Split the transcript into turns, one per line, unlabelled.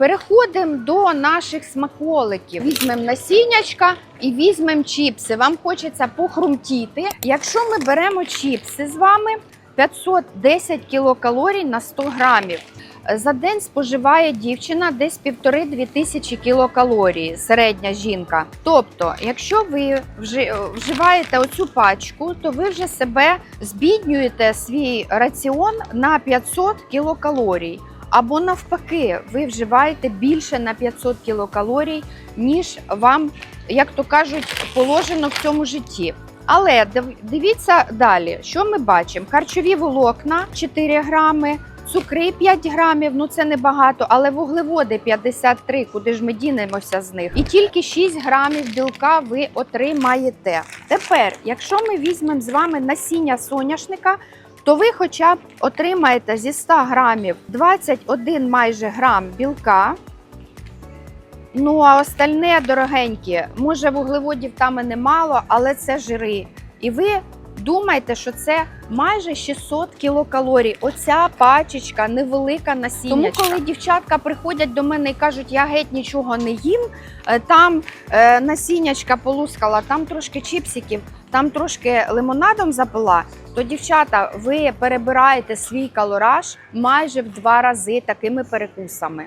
Переходимо до наших смаколиків. Візьмемо насіннячка і візьмемо чіпси. Вам хочеться похрумтіти. Якщо ми беремо чіпси з вами, 510 кілокалорій на 100 грамів. За день споживає дівчина десь півтори-дві тисячі кілокалорій, середня жінка. Тобто, якщо ви вжи- вживаєте оцю пачку, то ви вже себе збіднюєте свій раціон на 500 кілокалорій. Або навпаки, ви вживаєте більше на 500 кілокалорій, ніж вам, як то кажуть, положено в цьому житті. Але дивіться далі, що ми бачимо: харчові волокна 4 грами, цукри 5 грамів, ну це небагато, але вуглеводи 53, куди ж ми дінемося з них. І тільки 6 грамів білка ви отримаєте. Тепер, якщо ми візьмемо з вами насіння соняшника, то ви хоча б отримаєте зі 100 грамів 21 майже грам білка. Ну, а остальне дорогенькі, може вуглеводів там і немало, але це жири. І ви думаєте, що це майже 600 кілокалорій. Оця пачечка невелика насіння. Тому коли дівчатка приходять до мене і кажуть, я геть нічого не їм, е, там е, насіннячка полускала, там трошки чіпсиків, там трошки лимонадом запила, то дівчата, ви перебираєте свій калораж майже в два рази такими перекусами.